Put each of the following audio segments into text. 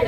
أنا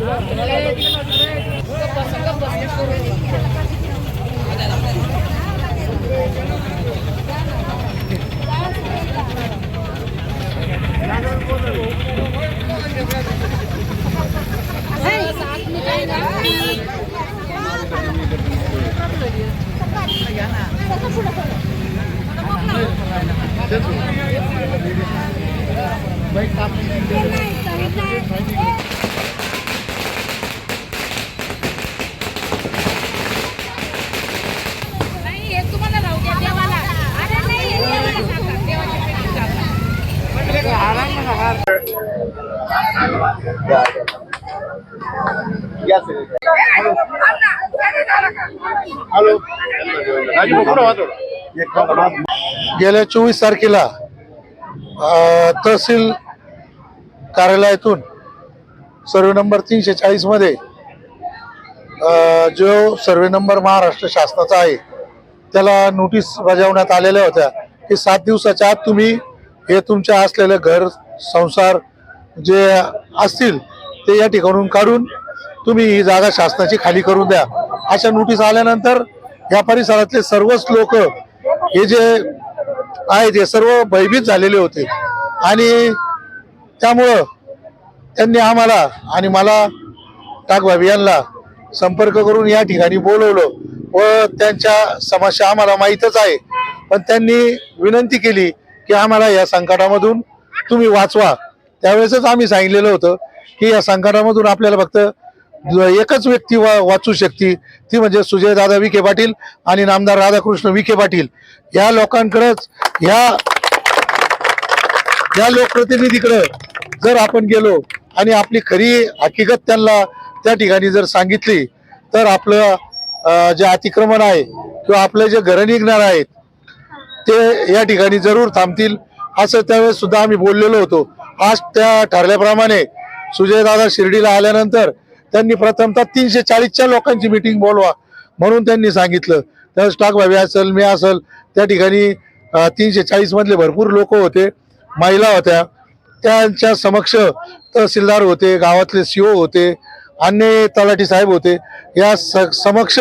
नाही गेल्या चोवीस तारखेला तहसील कार्यालयातून सर्वे नंबर तीनशे चाळीसमध्ये जो सर्वे नंबर महाराष्ट्र शासनाचा आहे त्याला नोटीस बजावण्यात आलेल्या होत्या की सात दिवसाच्या आत तुम्ही हे तुमच्या असलेलं घर संसार जे असतील ते या ठिकाणून काढून तुम्ही ही जागा शासनाची खाली करून द्या. अशा नोटीस आल्यानंतर या परिसरातले सर्वच लोक हे जे आहेत हे सर्व भयभीत झालेले होते. आणि त्यामुळं त्यांनी आम्हाला आणि मला टाकभावी यांना संपर्क करून या ठिकाणी बोलवलं व त्यांच्या समस्या आम्हाला माहीतच आहे. पण त्यांनी विनंती केली की आम्हाला या संकटामधून तुम्ही वाचवा. त्यावेळेसच आम्ही सांगितलेलं होतं की या संकटामधून आपल्याला फक्त एकच व्यक्ती वा वाचू शकते. ती म्हणजे सुजयदादा विखे पाटील आणि नामदार राधाकृष्ण विखे पाटील. या लोकांकडंच ह्या या लोकप्रतिनिधीकडं जर आपण गेलो आणि आपली खरी हकीकत त्यांना त्या ठिकाणी जर सांगितली तर आपलं जे अतिक्रमण आहे किंवा आपले जे घरं निघणार आहेत ते या ठिकाणी जरूर थांबतील. असं त्यावेळेस सुद्धा आम्ही बोललेलो होतो. आज त्या ठरल्याप्रमाणे सुजयदादा शिर्डीला आल्यानंतर त्यांनी प्रथमतः तीनशे चाळीसच्या लोकांची मिटिंग बोलवा म्हणून त्यांनी सांगितलं. तर स्टॉक भावी असेल मी असेल त्या ठिकाणी तीनशे चाळीसमधले भरपूर लोक होते महिला होत्या. त्यांच्या समक्ष तहसीलदार होते गावातले सीओ होते अन्य तलाठी साहेब होते. या स- समक्ष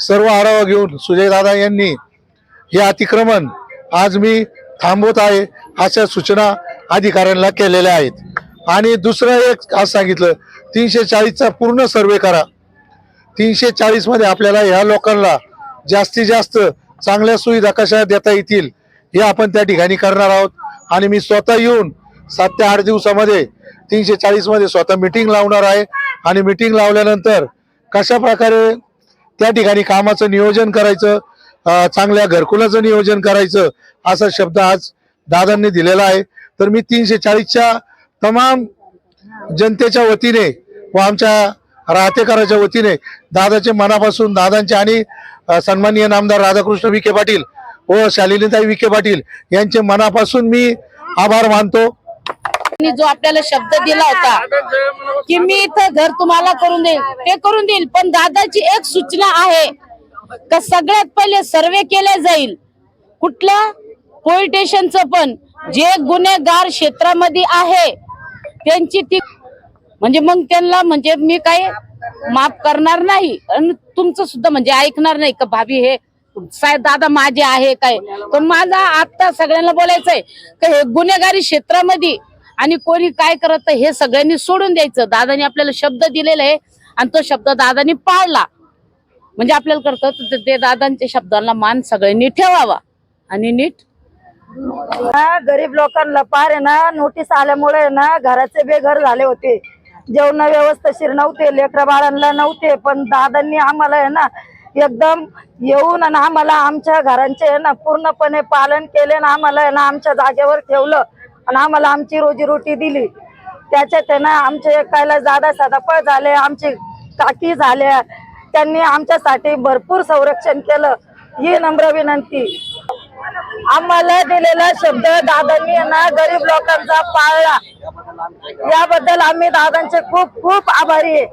सर्व आढावा घेऊन सुजयदादा यांनी हे अतिक्रमण आज मी थांबवत आहे अशा सूचना अधिकाऱ्यांना केलेल्या आहेत. आणि दुसरं एक आज सांगितलं तीनशे चाळीसचा पूर्ण सर्वे करा. तीनशे चाळीसमध्ये आपल्याला ह्या लोकांना जास्तीत जास्त चांगल्या सुविधा कशा देता येतील हे आपण त्या ठिकाणी करणार आहोत. आणि मी स्वतः येऊन सात ते आठ दिवसामध्ये तीनशे चाळीसमध्ये स्वतः मिटिंग लावणार आहे. आणि मिटिंग लावल्यानंतर कशा प्रकारे त्या ठिकाणी कामाचं नियोजन करायचं चांगल्या घरकुलाचं नियोजन करायचं असा शब्द आज दादांनी दिलेला आहे. तर मी तीनशे चाळीसच्या तमाम जनतेच्या वतीने व आमच्या राहतेकराच्या वतीने दादाचे मनापासून दादांचे आणि सन्माननीय नामदार राधाकृष्ण विखे पाटील व शालिनीताई विखे पाटील यांचे मनापासून मी आभार मानतो. जो आपल्याला शब्द दिला होता की मी इथं घर तुम्हाला करून देईल ते करून देईल पण दादाची एक सूचना आहे का सगळ्यात पहिले सर्वे केले जाईल. कुठल्या पोलीस स्टेशनचं पण. जे गुन्हेगार क्षेत्रामध्ये आहे त्यांची ती म्हणजे मग त्यांना म्हणजे मी काही माफ करणार नाही. आणि तुमचं सुद्धा म्हणजे ऐकणार नाही का भाभी हे साहेब दादा माझे आहे काय? पण माझा आता सगळ्यांना बोलायचंय का हे गुन्हेगारी क्षेत्रामध्ये आणि कोणी काय करत हे सगळ्यांनी सोडून द्यायचं. दादानी आपल्याला शब्द दिलेला आहे आणि तो शब्द दादानी पाळला. म्हणजे आपल्याला करतं ते दादांच्या शब्दांना मान सगळ्यांनी ठेवावा आणि नीट गरीब लोकांना पार आहे ना नोटीस आल्यामुळे ना घराचे बेघर झाले होते. जेवण व्यवस्थाशीर नव्हते लेकरा बाळांना नव्हते पण दादांनी आम्हाला आहे ना एकदम येऊन आणि आम्हाला आमच्या घरांचे आहे ना पूर्णपणे पालन केले ना आम्हाला आहे ना आमच्या जागेवर ठेवलं आणि आम्हाला आमची रोजीरोटी दिली. त्याच्यात आहे ना आमचे एकायला दादा सदापळ झाले आमचे काकी झाल्या त्यांनी आमच्यासाठी भरपूर संरक्षण केलं. ही नम्र विनंती. आम्हाला दिलेला शब्द दादांनी यांना गरीब लोकांचा पाळला. याबद्दल आम्ही दादांचे खूप खूप आभारी आहे.